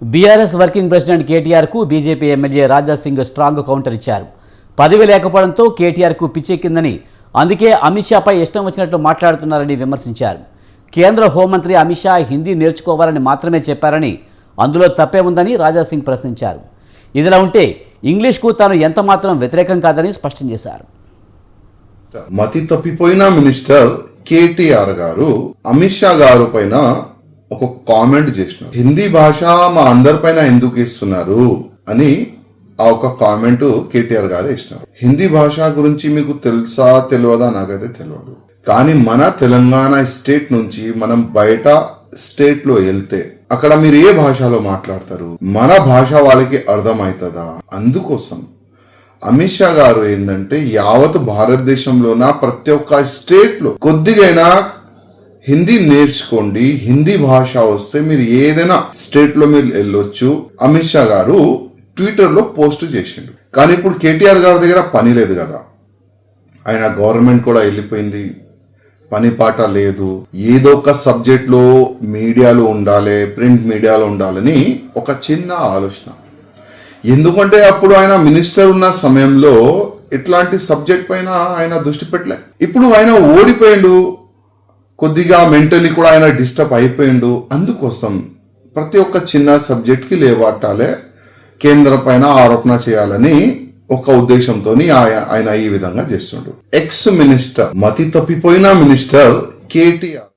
BRS working president కేటీఆర్కు BJP MLA Raja Singh strong counter ఇచ్చారు. పదవి లేకపోవడంతో కేటీఆర్కు పిచ్చెక్కిందని అందుకే అమిత్ షాపై ఇష్టం వచ్చినట్లు మాట్లాడుతున్నారని విమర్శించారు. కేంద్ర హోంమంత్రి అమిత్ షా హిందీ నేర్చుకోవాలని మాత్రమే చెప్పారని అందులో తప్పే ఉందని రాజా సింగ్ ప్రశ్నించారు. ఇదిలా ఉంటే ఇంగ్లీష్కు తాను ఎంతమాత్రం వ్యతిరేకం కాదని స్పష్టం చేశారు. మతి తప్పిపోయిన మినిస్టర్ కేటీఆర్ గారు అమిత్ షా గారు పైన ఒక కామెంట్ చేసినారు. హిందీ భాష మా అందరిపైన ఎందుకు ఇస్తున్నారు అని ఆ ఒక కామెంట్ కేటీఆర్ గారు ఇచ్చినారు హిందీ భాష గురించి మీకు తెలుసా తెలియదా? నాకైతే తెలియదు. కానీ మన తెలంగాణ స్టేట్ నుంచి మనం బయట స్టేట్లో వెళ్తే అక్కడ మీరు ఏ భాషలో మాట్లాడతారు? మన భాష వాళ్ళకి అర్థమవుతుందా? అందుకోసం అమిత్ షా గారు ఏంటంటే యావత్ భారతదేశంలోన ప్రతి ఒక్క స్టేట్లో కొద్దిగైనా హిందీ నేర్చుకోండి హిందీ భాష వస్తే మీరు ఏదైనా స్టేట్లో మీరు వెళ్ళొచ్చు. అమిత్ షా గారు ట్విట్టర్లో పోస్ట్ చేసిండు. కానీ ఇప్పుడు కేటీఆర్ గారి దగ్గర పని లేదు కదా. ఆయన గవర్నమెంట్ కూడా వెళ్ళిపోయింది. పని పాట లేదు. ఏదో ఒక సబ్జెక్ట్లో మీడియాలో ఉండాలి ప్రింట్ మీడియాలో ఉండాలని ఒక చిన్న ఆలోచన. ఎందుకంటే అప్పుడు ఆయన మినిస్టర్ ఉన్న సమయంలో ఇట్లాంటి సబ్జెక్ట్ పైన ఆయన దృష్టి పెట్టలే. ఇప్పుడు ఆయన ఓడిపోయిండు. కొద్దిగా మెంటలీ కూడా ఆయన డిస్టర్బ్ అయిపోయిండు. అందుకోసం ప్రతి ఒక్క చిన్న సబ్జెక్ట్కి లేవాటాలే కేంద్రం పైన ఆరోపణ చేయాలని ఒక ఉద్దేశంతో ఆయన ఈ విధంగా చేస్తుండు. ఎక్స్ మినిస్టర్ మతి తప్పిపోయిన మినిస్టర్ కేటీఆర్.